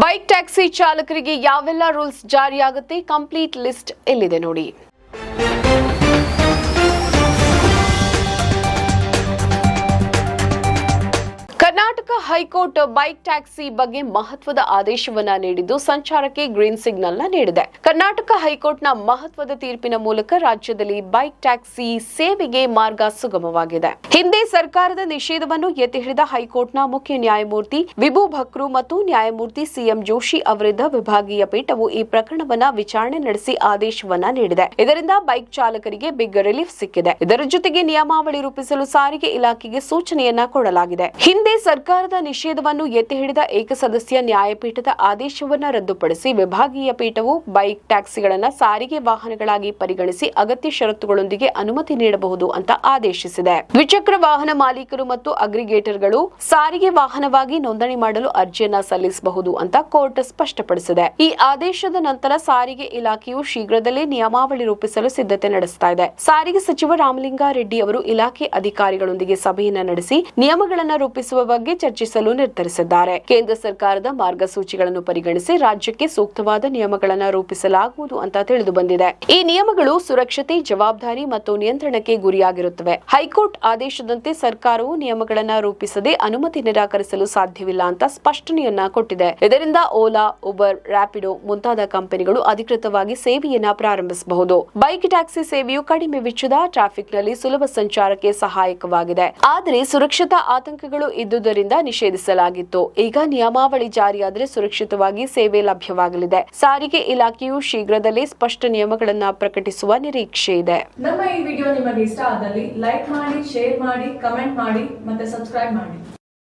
Bike taxi ಚಾಲಕರಿಗೆ ಯಾವೆಲ್ಲ rules ಜಾರಿಯಾಗುತ್ತೆ complete list ಎಲ್ಲಿದೆ ನೋಡಿ. ಹೈಕೋರ್ಟ್ ಬೈಕ್ ಟ್ಯಾಕ್ಸಿ ಬಗ್ಗೆ ಮಹತ್ವದ ಆದೇಶವನ್ನ ನೀಡಿದ್ದು ಸಂಚಾರಕ್ಕೆ ಗ್ರೀನ್ ಸಿಗ್ನಲ್ನ ನೀಡಿದೆ. ಕರ್ನಾಟಕ ಹೈಕೋರ್ಟ್ನ ಮಹತ್ವದ ತೀರ್ಪಿನ ಮೂಲಕ ರಾಜ್ಯದಲ್ಲಿ ಬೈಕ್ ಟ್ಯಾಕ್ಸಿ ಸೇವೆಗೆ ಮಾರ್ಗ ಸುಗಮವಾಗಿದೆ. ಹಿಂದೆ ಸರ್ಕಾರದ ನಿಷೇಧವನ್ನು ಎತ್ತಿ ಹಿಡಿದ ಹೈಕೋರ್ಟ್ನ ಮುಖ್ಯ ನ್ಯಾಯಮೂರ್ತಿ ವಿಭು ಭಕ್ರು ಮತ್ತು ನ್ಯಾಯಮೂರ್ತಿ ಸಿಎಂ ಜೋಶಿ ಅವರಿದ್ದ ವಿಭಾಗೀಯ ಪೀಠವು ಈ ಪ್ರಕರಣವನ್ನ ವಿಚಾರಣೆ ನಡೆಸಿ ಆದೇಶವನ್ನ ನೀಡಿದೆ. ಇದರಿಂದ ಬೈಕ್ ಚಾಲಕರಿಗೆ ಬಿಗ್ ರಿಲೀಫ್ ಸಿಕ್ಕಿದೆ. ಇದರ ಜೊತೆಗೆ ನಿಯಮಾವಳಿ ರೂಪಿಸಲು ಸಾರಿಗೆ ಇಲಾಖೆಗೆ ಸೂಚನೆಯನ್ನ ಕೊಡಲಾಗಿದೆ. ಹಿಂದೆ ಸರ್ಕಾರದ ನಿಷೇಧವನ್ನು ಎತ್ತಿ ಹಿಡಿದ ಏಕಸದಸ್ಯ ನ್ಯಾಯಪೀಠದ ಆದೇಶವನ್ನು ರದ್ದುಪಡಿಸಿ ವಿಭಾಗೀಯ ಪೀಠವು ಬೈಕ್ ಟ್ಯಾಕ್ಸಿಗಳನ್ನು ಸಾರಿಗೆ ವಾಹನಗಳಾಗಿ ಪರಿಗಣಿಸಿ ಅಗತ್ಯ ಷರತ್ತುಗಳೊಂದಿಗೆ ಅನುಮತಿ ನೀಡಬಹುದು ಅಂತ ಆದೇಶಿಸಿದೆ. ದ್ವಿಚಕ್ರ ವಾಹನ ಮಾಲೀಕರು ಮತ್ತು ಅಗ್ರಿಗೇಟರ್ಗಳು ಸಾರಿಗೆ ವಾಹನವಾಗಿ ನೋಂದಣಿ ಮಾಡಲು ಅರ್ಜಿಯನ್ನ ಸಲ್ಲಿಸಬಹುದು ಅಂತ ಕೋರ್ಟ್ ಸ್ಪಷ್ಟಪಡಿಸಿದೆ. ಈ ಆದೇಶದ ನಂತರ ಸಾರಿಗೆ ಇಲಾಖೆಯು ಶೀಘ್ರದಲ್ಲೇ ನಿಯಮಾವಳಿ ರೂಪಿಸಲು ಸಿದ್ಧತೆ ನಡೆಸ್ತಾ ಇದೆ. ಸಾರಿಗೆ ಸಚಿವ ರಾಮಲಿಂಗಾರೆಡ್ಡಿ ಅವರು ಇಲಾಖೆ ಅಧಿಕಾರಿಗಳೊಂದಿಗೆ ಸಭೆಯನ್ನ ನಡೆಸಿ ನಿಯಮಗಳನ್ನು ರೂಪಿಸುವ ಬಗ್ಗೆ ಚರ್ಚಿಸಲು ನಿರ್ಧರಿಸಿದ್ದಾರೆ. ಕೇಂದ್ರ ಸರ್ಕಾರದ ಮಾರ್ಗಸೂಚಿಗಳನ್ನು ಪರಿಗಣಿಸಿ ರಾಜ್ಯಕ್ಕೆ ಸೂಕ್ತವಾದ ನಿಯಮಗಳನ್ನು ರೂಪಿಸಲಾಗುವುದು ಅಂತ ತಿಳಿದು ಬಂದಿದೆ ಈ ನಿಯಮಗಳು ಸುರಕ್ಷತೆ, ಜವಾಬ್ದಾರಿ ಮತ್ತು ನಿಯಂತ್ರಣಕ್ಕೆ ಗುರಿಯಾಗಿರುತ್ತವೆ. ಹೈಕೋರ್ಟ್ ಆದೇಶದಂತೆ ಸರ್ಕಾರವು ನಿಯಮಗಳನ್ನು ರೂಪಿಸದೆ ಅನುಮತಿ ನಿರಾಕರಿಸಲು ಸಾಧ್ಯವಿಲ್ಲ ಅಂತ ಸ್ಪಷ್ಟನೆಯನ್ನ ಕೊಟ್ಟಿದೆ. ಇದರಿಂದ ಓಲಾ, ಉಬರ್ ರ್ಯಾಪಿಡೋ ಮುಂತಾದ ಕಂಪನಿಗಳು ಅಧಿಕೃತವಾಗಿ ಸೇವೆಯನ್ನ ಪ್ರಾರಂಭಿಸಬಹುದು. ಬೈಕ್ ಟ್ಯಾಕ್ಸಿ ಸೇವೆಯು ಕಡಿಮೆ ವೆಚ್ಚದ ಟ್ರಾಫಿಕ್ನಲ್ಲಿ ಸುಲಭ ಸಂಚಾರಕ್ಕೆ ಸಹಾಯಕವಾಗಿದೆ. ಆದರೆ ಸುರಕ್ಷತಾ ಆತಂಕಗಳು ಇದ್ದುದರಿಂದ ನಿಷೇಧಿಸಲಾಗಿತ್ತು. ಈಗ ನಿಯಮಾವಳಿ ಜಾರಿಯಾದರೆ ಸುರಕ್ಷಿತವಾಗಿ ಸೇವೆ ಲಭ್ಯವಾಗಲಿದೆ. ಸಾರಿಗೆ ಇಲಾಖೆಯು ಶೀಘ್ರದಲ್ಲೇ ಸ್ಪಷ್ಟ ನಿಯಮಗಳನ್ನು ಪ್ರಕಟಿಸುವ ನಿರೀಕ್ಷೆ ಇದೆ. ನಮ್ಮ ಈ ವಿಡಿಯೋ ನಿಮಗೆ ಇಷ್ಟ ಆದಲ್ಲಿ ಲೈಕ್ ಮಾಡಿ, ಶೇರ್ ಮಾಡಿ, ಕಮೆಂಟ್ ಮಾಡಿ ಮತ್ತೆ ಸಬ್ಸ್ಕ್ರೈಬ್ ಮಾಡಿ.